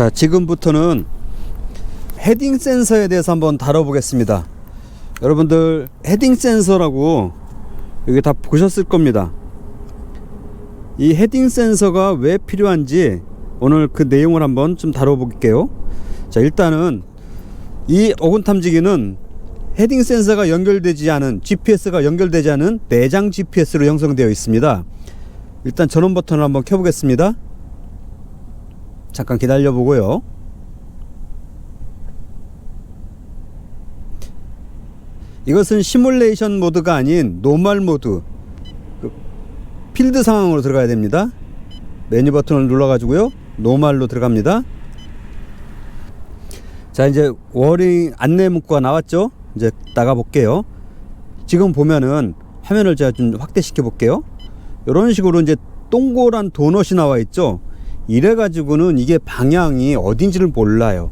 자, 지금부터는 헤딩 센서에 대해서 한번 다뤄보겠습니다. 여러분들 헤딩 센서라고 여기 다 보셨을 겁니다. 이 헤딩 센서가 왜 필요한지 오늘 그 내용을 한번 좀 다뤄볼게요. 자, 일단은 이 어군 탐지기는 헤딩 센서가 연결되지 않은 GPS가 연결되지 않은 내장 GPS로 형성되어 있습니다. 일단 전원 버튼을 한번 켜보겠습니다. 잠깐 기다려 보고요. 이것은 시뮬레이션 모드가 아닌 노멀 모드 그 필드 상황으로 들어가야 됩니다. 메뉴 버튼을 눌러 가지고요. 노멀로 들어갑니다. 자, 이제 워링 안내 문구가 나왔죠? 이제 나가 볼게요. 지금 보면은 화면을 제가 좀 확대시켜 볼게요. 이런 식으로 이제 동그란 도넛이 나와 있죠. 이래 가지고는 이게 방향이 어딘지를 몰라요.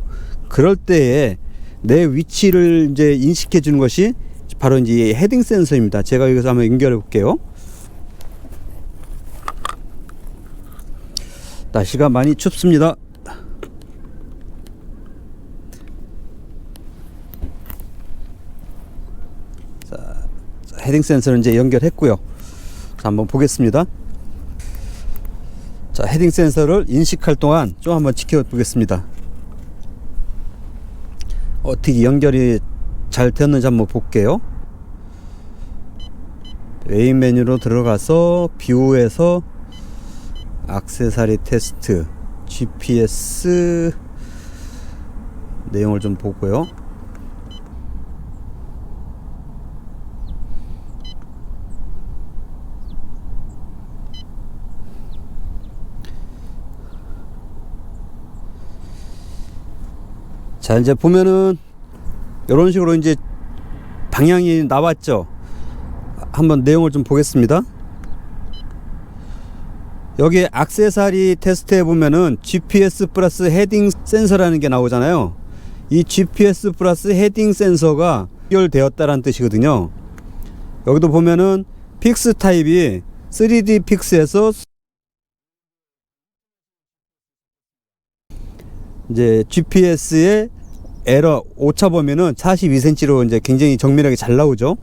그럴 때에 내 위치를 이제 인식해 주는 것이 바로 이제 이 헤딩 센서입니다. 제가 여기서 한번 연결해 볼게요. 날씨가 많이 춥습니다. 자, 헤딩 센서는 이제 연결했고요. 자, 한번 보겠습니다. 자, 헤딩 센서를 인식할 동안 좀 한번 지켜보겠습니다. 어떻게 연결이 잘 되었는지 한번 볼게요. 메인 메뉴로 들어가서 뷰에서 악세사리 테스트 GPS 내용을 좀 보고요. 자 이제 보면은 이런 식으로 이제 방향이 나왔죠. 한번 내용을 좀 보겠습니다. 여기 악세사리 테스트에 보면은 GPS 플러스 헤딩 센서라는 게 나오잖아요. 이 GPS 플러스 헤딩 센서가 연결되었다라는 뜻이거든요. 여기도 보면은 픽스 타입이 3D 픽스에서 이제 GPS의 에러 오차 범위는 42cm로 이제 굉장히 정밀하게 잘 나오죠.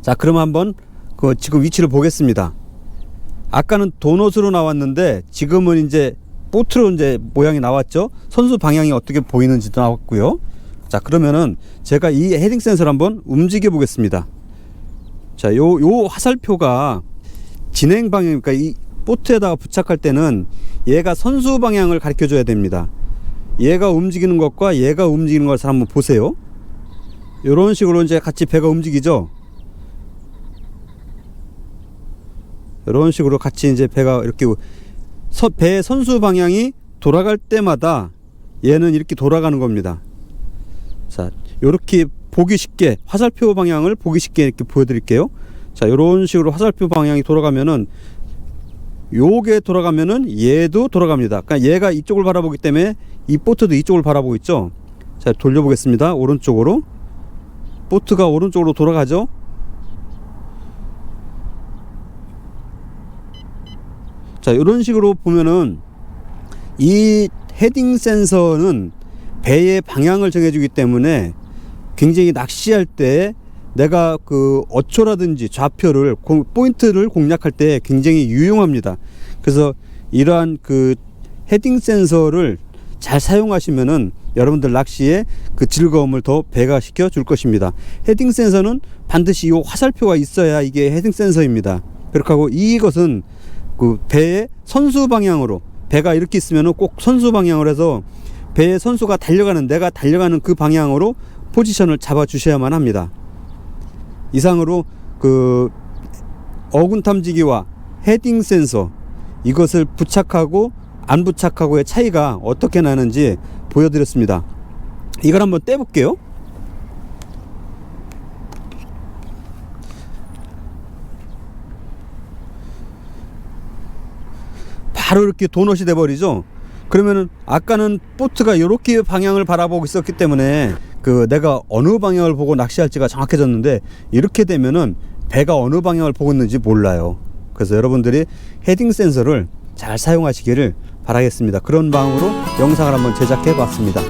자, 그럼 한번 그 지금 위치를 보겠습니다. 아까는 도넛으로 나왔는데 지금은 이제 보트로 이제 모양이 나왔죠. 선수 방향이 어떻게 보이는지도 나왔고요. 자, 그러면은 제가 이 헤딩 센서를 한번 움직여 보겠습니다. 자, 요, 요 화살표가 진행 방향, 그러니까 이 보트에다가 부착할 때는 얘가 선수 방향을 가르쳐 줘야 됩니다. 얘가 움직이는 것과 얘가 움직이는 것을 한번 보세요. 이런 식으로 이제 같이 배가 움직이죠. 이런 식으로 같이 이제 배가 이렇게 서, 배 선수 방향이 돌아갈 때마다 얘는 이렇게 돌아가는 겁니다. 자, 이렇게 보기 쉽게 화살표 방향을 보기 쉽게 이렇게 보여드릴게요. 자, 이런 식으로 화살표 방향이 돌아가면은 요게 돌아가면은 얘도 돌아갑니다. 그러니까 얘가 이쪽을 바라보기 때문에 이 보트도 이쪽을 바라보고 있죠. 자, 돌려보겠습니다. 오른쪽으로. 보트가 오른쪽으로 돌아가죠. 자, 이런 식으로 보면은 이 헤딩 센서는 배의 방향을 정해주기 때문에 굉장히 낚시할 때 내가 그 어초라든지 좌표를 공- 포인트를 공략할 때 굉장히 유용합니다. 그래서 이러한 그 헤딩 센서를 잘 사용하시면은 여러분들 낚시에 그 즐거움을 더 배가시켜 줄 것입니다. 헤딩 센서는 반드시 이 화살표가 있어야 이게 헤딩 센서입니다. 그렇게 하고 이것은 그 배의 선수 방향으로 배가 이렇게 있으면은 꼭 선수 방향으로 해서 배의 선수가 달려가는 내가 달려가는 그 방향으로 포지션을 잡아 주셔야만 합니다. 이상으로 그 어군 탐지기와 헤딩 센서 이것을 부착하고 안 부착하고의 차이가 어떻게 나는지 보여드렸습니다. 이걸 한번 떼볼게요. 바로 이렇게 도넛이 돼버리죠. 그러면은 아까는 보트가 이렇게 방향을 바라보고 있었기 때문에 그 내가 어느 방향을 보고 낚시할지가 정확해졌는데 이렇게 되면은 배가 어느 방향을 보고 있는지 몰라요. 그래서 여러분들이 헤딩 센서를 잘 사용하시기를 바라겠습니다. 그런 마음으로 영상을 한번 제작해 봤습니다.